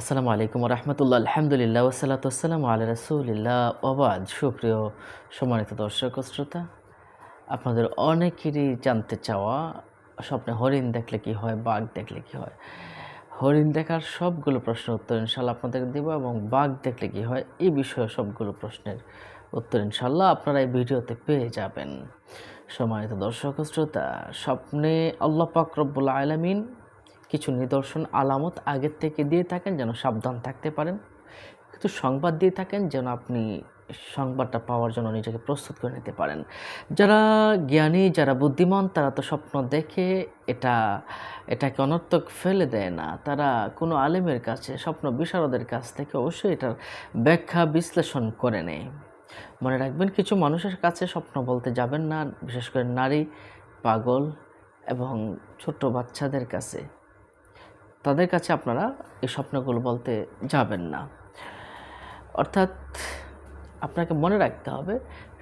আসসালামু আলাইকুম রহমতুল্লাহ আলহামদুলিল্লাহ ওসালাতাম আল রসুলিল্লাহ। ওবাদ সুপ্রিয় সম্মানিত দর্শক শ্রোতা, আপনাদের অনেকেরই জানতে চাওয়া, স্বপ্নে হরিণ দেখলে কি হয়, বাঘ দেখলে কি হয়? হরিণ দেখার সবগুলো প্রশ্নের উত্তর ইনশাল্লাহ আপনাদেরকে দেবো এবং বাঘ দেখলে কি হয়, এই বিষয়ে সবগুলো প্রশ্নের উত্তর ইনশাল্লাহ আপনারা এই ভিডিওতে পেয়ে যাবেন। সম্মানিত দর্শক শ্রোতা, স্বপ্নে আল্লাহ পাক রব্বুল আলমিন কিছু নিদর্শন, আলামত আগের থেকে দিয়ে থাকেন যেন সাবধান থাকতে পারেন। কিছু সংবাদ দিয়ে থাকেন যেন আপনি সংবাদটা পাওয়ার জন্য নিজেকে প্রস্তুত করে নিতে পারেন। যারা জ্ঞানী, যারা বুদ্ধিমান, তারা তো স্বপ্ন দেখে এটা, এটাকে অনর্থক ফেলে দেয় না। তারা কোনো আলেমের কাছে, স্বপ্ন বিশারদের কাছ থেকে অবশ্যই এটার ব্যাখ্যা বিশ্লেষণ করে নেয়। মনে রাখবেন, কিছু মানুষের কাছে স্বপ্ন বলতে যাবেন না, বিশেষ করে নারী, পাগল এবং ছোট বাচ্চাদের কাছে। তাদের কাছে আপনারা এই স্বপ্নগুলো বলতে যাবেন না। অর্থাৎ আপনাকে মনে রাখতে হবে,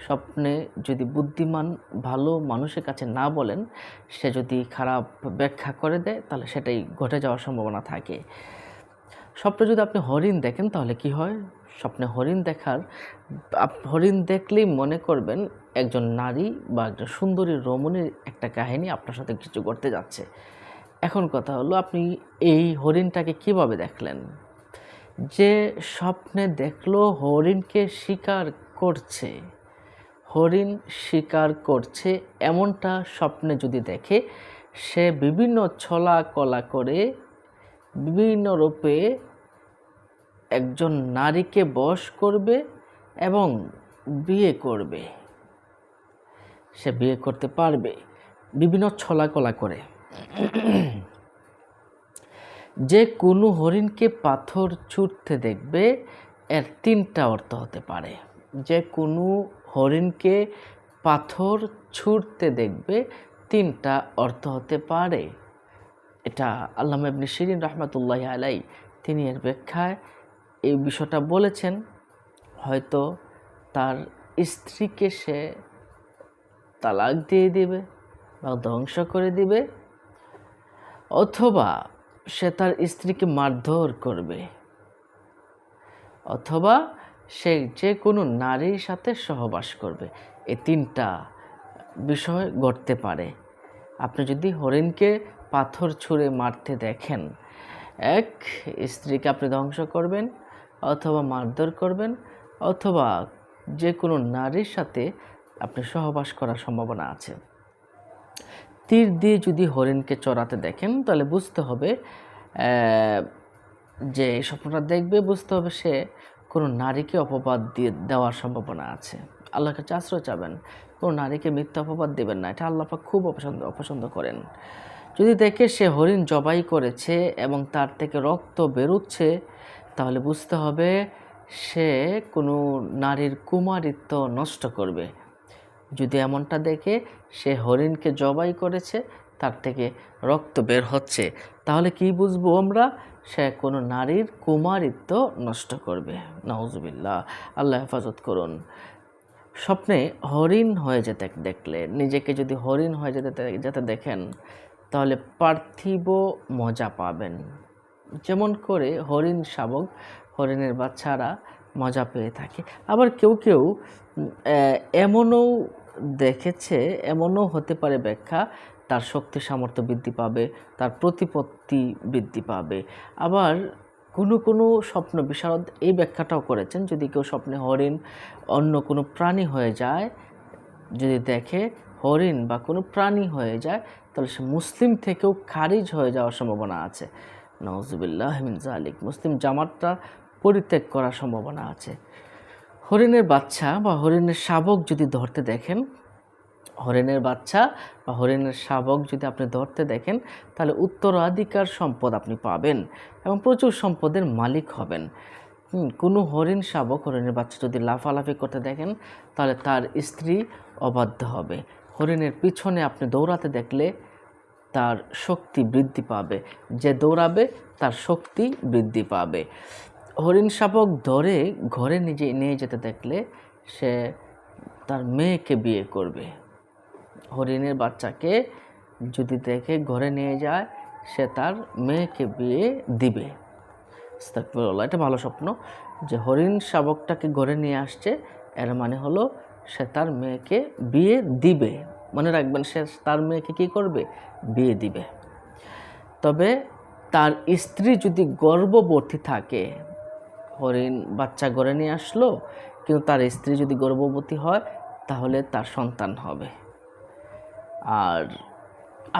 স্বপ্নে যদি বুদ্ধিমান, ভালো মানুষের কাছে না বলেন, সে যদি খারাপ ব্যাখ্যা করে দেয়, তাহলে সেটাই ঘটে যাওয়ার সম্ভাবনা থাকে। স্বপ্নে যদি আপনি হরিণ দেখেন, তাহলে কি হয়? স্বপ্নে হরিণ দেখার হরিণ দেখলেই মনে করবেন একজন নারী বা একজন সুন্দরী, রমণীর একটা কাহিনী আপনার সাথে কিছু ঘটতে যাচ্ছে। এখন কথা হলো, আপনি এই হরিণটাকে কীভাবে দেখলেন? যে স্বপ্নে দেখল হরিণকে শিকার করছে। হরিণ শিকার করছে এমনটা স্বপ্নে যদি দেখে, সে বিভিন্ন ছলা কলা করে, বিভিন্ন রূপে একজন নারীকে বশ করবে এবং বিয়ে করবে। সে বিয়ে করতে পারবে। বিভিন্ন ছলা কলা করে। যে কোনো হরিণকে পাথর ছুটতে দেখবে, এর তিনটা অর্থ হতে পারে। যে কোনো হরিণকে পাথর ছুটতে দেখবে, তিনটা অর্থ হতে পারে। এটা আল্লাহ ইবনে শিরিন রহমতুল্লাহ আলাই তিনি এর ব্যাখ্যায় এই বিষয়টা বলেছেন। হয়তো তার স্ত্রীকে সে তালাক দিয়ে দিবে বা ধ্বংস করে দিবে। অথবা সে তার স্ত্রীকে মারধর করবে, অথবা সে যে কোনো নারীর সাথে সহবাস করবে। এই তিনটা বিষয় ঘটতে পারে। আপনি যদি হরিণকে পাথর ছুঁড়ে মারতে দেখেন, এক স্ত্রীকে আপনি ধ্বংস করবেন অথবা মারধর করবেন, অথবা যে কোনো নারীর সাথে আপনি সহবাস করার সম্ভাবনা আছে। তীর দিয়ে যদি হরিণকে চড়াতে দেখেন, তাহলে বুঝতে হবে যে এই স্বপ্নটা দেখবে, বুঝতে হবে সে কোনো নারীকে অপবাদ দিয়ে দেওয়ার সম্ভাবনা আছে। আল্লাহর কাছে আশ্রয় চাবেন, কোনো নারীকে মিথ্যা অপবাদ দেবেন না। এটা আল্লাহ খুব অপছন্দ অপছন্দ করেন। যদি দেখে সে হরিণ জবাই করেছে এবং তার থেকে রক্ত বেরোচ্ছে, তাহলে বুঝতে হবে সে কোনো নারীর কুমারিত্ব নষ্ট করবে। যদি এমনটা দেখে সে হরিণকে জবাই করেছে, তার থেকে রক্ত বের হচ্ছে, তাহলে কি বুঝব আমরা? সে কোনো নারীর কুমারিত্ব নষ্ট করবে। নওজবিল্লা আল্লাহ হেফাজত করুন। স্বপ্নে হরিণ হয়ে যেতে দেখলে, নিজেকে যদি হরিণ হয়ে যেতে যেতে দেখেন, তাহলে পার্থিব মজা পাবেন। যেমন করে হরিণ শাবক, হরিণের বাচ্চারা মজা পেয়ে থাকে। আবার কেউ কেউ এমনও দেখেছে, এমনও হতে পারে ব্যাখ্যা, তার শক্তি সামর্থ্য বৃদ্ধি পাবে, তার প্রতিপত্তি বৃদ্ধি পাবে। আবার কোনো কোনো স্বপ্ন বিশারদ এই ব্যাখ্যাটাও করেছেন, যদি কেউ স্বপ্নে হরিণ, অন্য কোনো প্রাণী হয়ে যায়, যদি দেখে হরিণ বা কোনো প্রাণী হয়ে যায়, তাহলে সে মুসলিম থেকেও খারিজ হয়ে যাওয়ার সম্ভাবনা আছে। নওয়াজুবিল্লাহ মিন জালিক মুসলিম জামাতটা পরিত্যাগ করার সম্ভাবনা আছে। হরিণের বাচ্চা বা হরিণের শাবক যদি ধরতে দেখেন, হরিণের বাচ্চা বা হরিণের শাবক যদি আপনি ধরতে দেখেন, তাহলে উত্তরাধিকার সম্পদ আপনি পাবেন এবং প্রচুর সম্পদের মালিক হবেন। কোনো হরিণ শাবক, হরিণের বাচ্চা যদি লাফালাফি করতে দেখেন, তাহলে তার স্ত্রী অবাধ্য হবে। হরিণের পিছনে আপনি দৌড়াতে দেখলে তার শক্তি বৃদ্ধি পাবে। যে দৌড়াবে, তার শক্তি বৃদ্ধি পাবে। হরিণ শাবক ধরে ঘরে নিজে নিয়ে যেতে দেখলে সে তার মেয়েকে বিয়ে করবে। হরিণের বাচ্চাকে যদি দেখে ঘরে নিয়ে যায়, সে তার মেয়েকে বিয়ে দিবে। এটা ভালো স্বপ্ন যে হরিণ শাবকটাকে ঘরে নিয়ে আসছে, এর মানে হলো সে তার মেয়েকে বিয়ে দিবে। মনে রাখবেন, সে তার মেয়েকে কি করবে? বিয়ে দিবে। তবে তার স্ত্রী যদি গর্ভবতী থাকে হরিণ বাচ্চা গড়ে নিয়ে আসলো, কিন্তু তার স্ত্রী যদি গর্ভবতী হয়, তাহলে তার সন্তান হবে। আর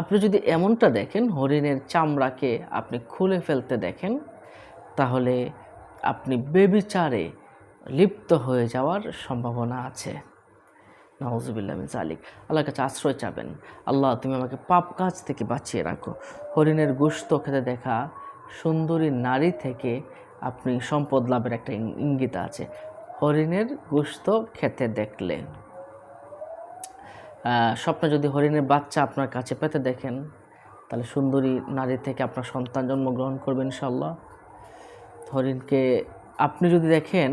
আপনি যদি এমনটা দেখেন, হরিণের চামড়াকে আপনি খুলে ফেলতে দেখেন, তাহলে আপনি বেবিচারে লিপ্ত হয়ে যাওয়ার সম্ভাবনা আছে। নওয়াজুবিল্লাহ মিন জালিক আল্লাহর কাছে আশ্রয় চাবেন। আল্লাহ, তুমি আমাকে পাপ কাজ থেকে বাঁচিয়ে রাখো। হরিণের গোস্ত খেতে দেখা সুন্দরী নারী থেকে আপনি সম্পদ লাভের একটা ইঙ্গিত আছে। হরিণের গোস্ত খেতে দেখলে। স্বপ্নে যদি হরিণের বাচ্চা আপনার কাছে পেতে দেখেন, তাহলে সুন্দরী নারী থেকে আপনার সন্তান জন্মগ্রহণ করবেন ইনশাল্লাহ হরিণকে আপনি যদি দেখেন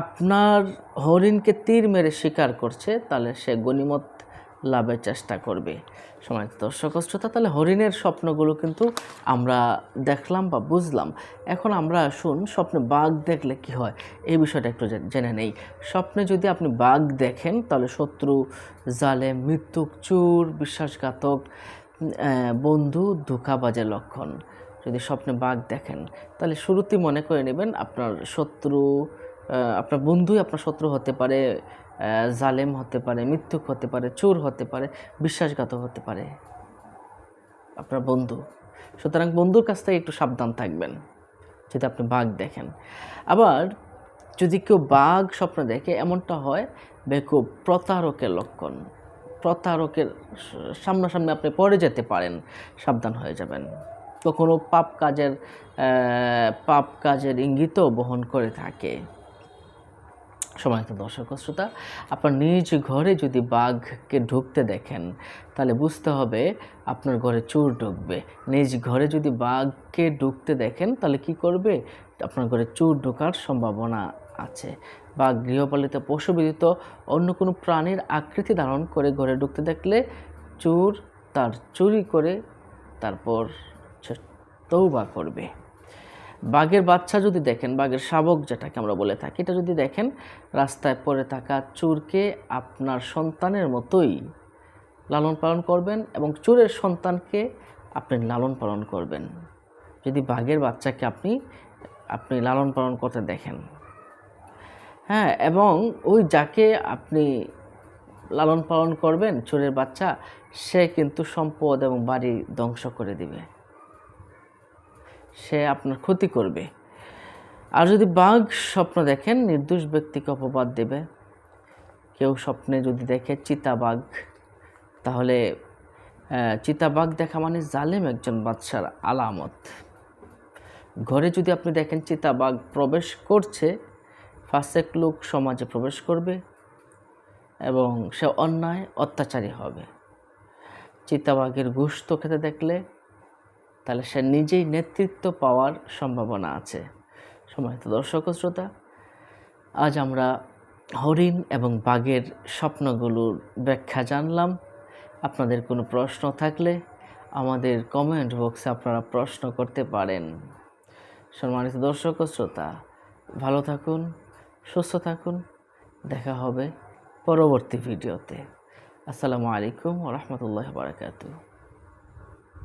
আপনার হরিণকে তীর মেরে শিকার করছে, তাহলে সে গনিমত লাভের চেষ্টা করবে। সময় দর্শক শ্রোতা, তাহলে হরিণের স্বপ্নগুলো কিন্তু আমরা দেখলাম বা বুঝলাম। এখন আমরা আসুন স্বপ্নে বাঘ দেখলে কি হয়, এই বিষয়টা একটু জেনে নেই। স্বপ্নে যদি আপনি বাঘ দেখেন, তাহলে শত্রু, জালে মৃত্যুক চুর, বিশ্বাসঘাতক বন্ধু ধোকাবাজের লক্ষণ। যদি স্বপ্নে বাঘ দেখেন, তাহলে শুরুতেই মনে করে নেবেন আপনার শত্রু আপনার বন্ধুই আপনার শত্রু হতে পারে জালেম হতে পারে মিথ্যুক হতে পারে, চোর হতে পারে, বিশ্বাসঘাতক হতে পারে। আপনার বন্ধু। সুতরাং বন্ধুর কাছ থেকে একটু সাবধান থাকবেন, যদি আপনি বাঘ দেখেন। আবার যদি কেউ বাঘ স্বপ্ন দেখে, এমনটা হয় বেকুব প্রতারকের লক্ষণ। প্রতারকের সামনাসামনি আপনি পড়ে যেতে পারেন, সাবধান হয়ে যাবেন। কখনো পাপ কাজের পাপ কাজের ইঙ্গিতও বহন করে থাকে। সময়ত দর্শক শ্রোতা, আপনার নিজ ঘরে যদি বাঘকে ঢুকতে দেখেন, তাহলে বুঝতে হবে আপনার ঘরে চোর ঢুকবে। নিজ ঘরে যদি বাঘকে ঢুকতে দেখেন, তাহলে কি করবে? আপনার ঘরে চোর ঢোকার সম্ভাবনা আছে। বা গৃহপালিত পশু ব্যতীত অন্য কোনো প্রাণীর আকৃতি ধারণ করে ঘরে ঢুকতে দেখলে চোর তার চুরি করে তারপর তৌবা করবে। বাঘের বাচ্চা যদি দেখেন, বাঘের শাবক যেটাকে আমরা বলে থাকি, এটা যদি দেখেন, রাস্তায় পড়ে থাকা চোরকে আপনার সন্তানের মতোই লালন পালন করবেন এবং চোরের সন্তানকে আপনি লালন পালন করবেন। যদি বাঘের বাচ্চাকে আপনি আপনি লালন পালন করতে দেখেন। হ্যাঁ এবং ওই যাকে আপনি লালন পালন করবেন, চোরের বাচ্চা, সে কিন্তু সম্পদ এবং বাড়ি ধ্বংস করে দিবে। সে আপনার ক্ষতি করবে। আর যদি বাঘ স্বপ্ন দেখেন, নির্দোষ ব্যক্তিকে অপবাদ দেবে। কেউ স্বপ্নে যদি দেখে চিতাবাঘ তাহলে চিতাবাঘ দেখা মানে জালেম একজন বাদশার আলামত। ঘরে যদি আপনি দেখেন চিতাবাঘ প্রবেশ করছে, ফাসেক লোক সমাজে প্রবেশ করবে এবং সে অন্যায়, অত্যাচারী হবে। চিতাবাঘের গোস্ত খেতে দেখলে তাহলে সে নিজেই নেতৃত্ব পাওয়ার সম্ভাবনা আছে। সময় দর্শক শ্রোতা, আজ আমরা হরিণ এবং বাঘের স্বপ্নগুলোর ব্যাখ্যা জানলাম। আপনাদের কোনো প্রশ্ন থাকলে আমাদের কমেন্ট বক্সে আপনারা প্রশ্ন করতে পারেন। সম্মানিত দর্শক শ্রোতা, ভালো থাকুন, সুস্থ থাকুন। দেখা হবে পরবর্তী ভিডিওতে আসসালামু আলাইকুম রহমতুল্লাহ বারাকাতু